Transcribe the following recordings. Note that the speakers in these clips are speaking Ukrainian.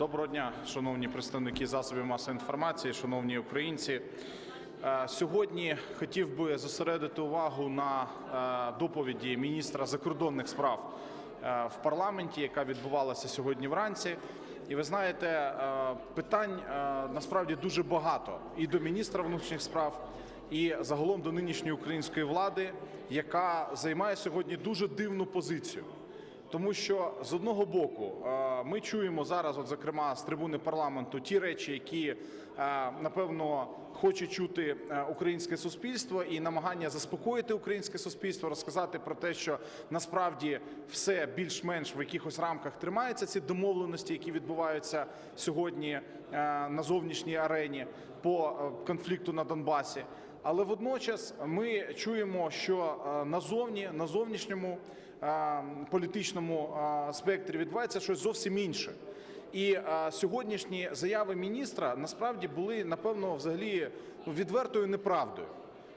Доброго дня, шановні представники засобів масової інформації, шановні українці. Е, Сьогодні хотів би зосередити увагу на е, доповіді міністра закордонних справ е, в парламенті, яка відбувалася сьогодні вранці. І ви знаєте, питань насправді дуже багато і до міністра внутрішніх справ, і загалом до нинішньої української влади, яка займає сьогодні дуже дивну позицію. Тому що з одного боку е, ми чуємо зараз, от зокрема з трибуни парламенту, ті речі, які е, напевно хоче чути е, українське суспільство, і намагання заспокоїти українське суспільство, розказати про те, що насправді все більш-менш в якихось рамках тримаються ці домовленості, які відбуваються сьогодні на зовнішній арені по конфлікту на Донбасі. Але водночас ми чуємо, що назовні на зовнішньому політичному спектрі відбувається щось зовсім інше. І сьогоднішні заяви міністра насправді були напевно взагалі відвертою неправдою.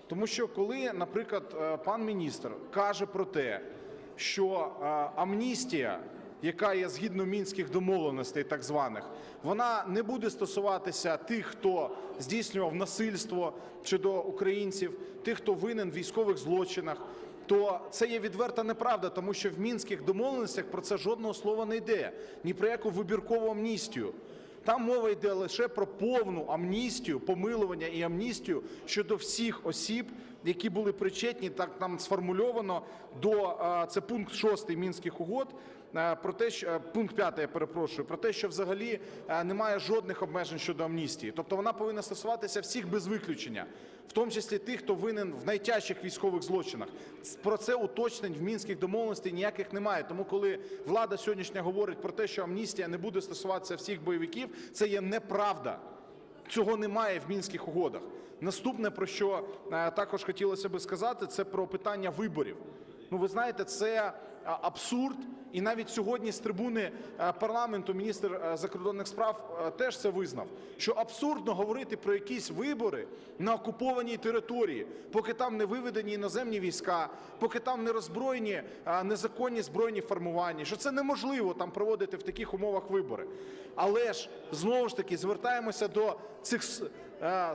Тому що коли, наприклад, е, пан міністр каже про те, що е, амністія, яка є згідно мінських домовленостей, так званих, вона не буде стосуватися тих, хто здійснював насильство щодо українців, тих, хто винен в військових злочинах. То це є відверта неправда, тому що в мінських домовленостях про це жодного слова не йде ні про яку вибіркову амністію. Там мова йде лише про повну амністію, помилування і амністію щодо всіх осіб, які були причетні, так там сформульовано до е, це пункт 6 мінських угод. Е, Про те, що е, пункт 5, я перепрошую, про те, що взагалі е, немає жодних обмежень щодо амністії. Тобто вона повинна стосуватися всіх без виключення, в тому числі тих, хто винен в найтяжчих військових злочинах. Про це уточнень в мінських домовленостей ніяких немає. Тому, коли влада сьогоднішня говорить про те, що амністія не буде стосуватися всіх бойовиків, це є неправда. Цього немає в мінських угодах. Наступне, про що також хотілося би сказати, це про питання виборів. Ну, ви знаєте, це е, абсурд, і навіть сьогодні з трибуни е, парламенту міністр е, закордонних справ теж це визнав. Що абсурдно говорити про якісь вибори на окупованій території, поки там не виведені іноземні війська, поки там не роззброєні незаконні збройні формування. Що це неможливо там проводити в таких умовах вибори. Але ж знову ж таки звертаємося до цих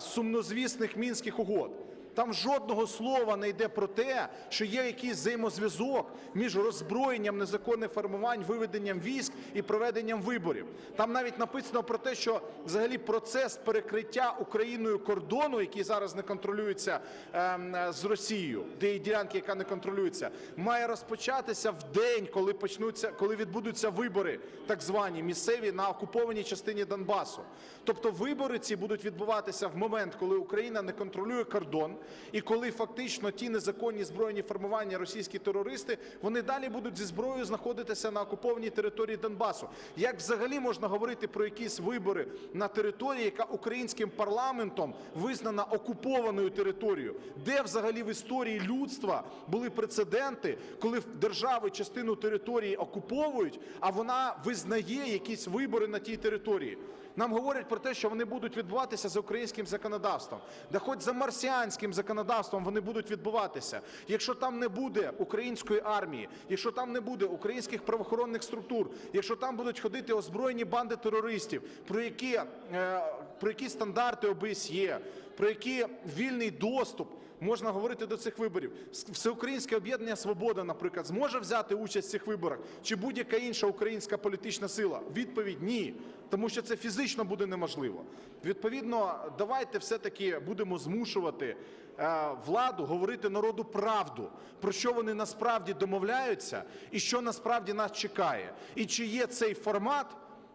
сумнозвісних мінських угод. Там жодного слова не йде про те, що є якийсь взаємозв'язок між роззброєнням незаконних формувань, виведенням військ і проведенням виборів. Там навіть написано про те, що взагалі процес перекриття Україною кордону, який зараз не контролюється е, з Росією, де є ділянки, яка не контролюється, має розпочатися в день, коли почнуться, коли відбудуться вибори, так звані місцеві на окупованій частині Донбасу. Тобто вибори ці будуть відбуватися в момент, коли Україна не контролює кордон, і коли фактично ті незаконні збройні формування російські терористи вони далі будуть зі зброєю знаходитися на окупованій території Донбасу. Як взагалі можна говорити про якісь вибори на території, яка українським парламентом визнана окупованою територією? Де взагалі в історії людства були прецеденти, коли держави частину території окуповують, а вона визнає якісь вибори на тій території? Нам говорять про те, що вони будуть відбуватися за українським законодавством, да хоч за марсіанським законодавством вони будуть відбуватися. Якщо там не буде української армії, якщо там не буде українських правоохоронних структур, якщо там будуть ходити озброєні банди терористів, про які, е, про які стандарти ОБСЄ, про які вільний доступ можна говорити до цих виборів. Всеукраїнське об'єднання Свобода, наприклад, зможе взяти участь в цих виборах чи будь-яка інша українська політична сила? Відповідь ні, тому що це фізично буде неможливо. Відповідно, давайте все-таки будемо змушувати е, владу говорити народу правду, про що вони насправді домовляються, і що насправді нас чекає, і чи є цей формат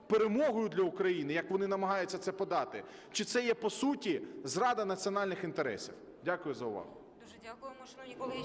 перемогою для України, як вони намагаються це подати, чи це є по суті зрада національних інтересів? Дякую за увагу. Дуже дякуємо, шановні колеги.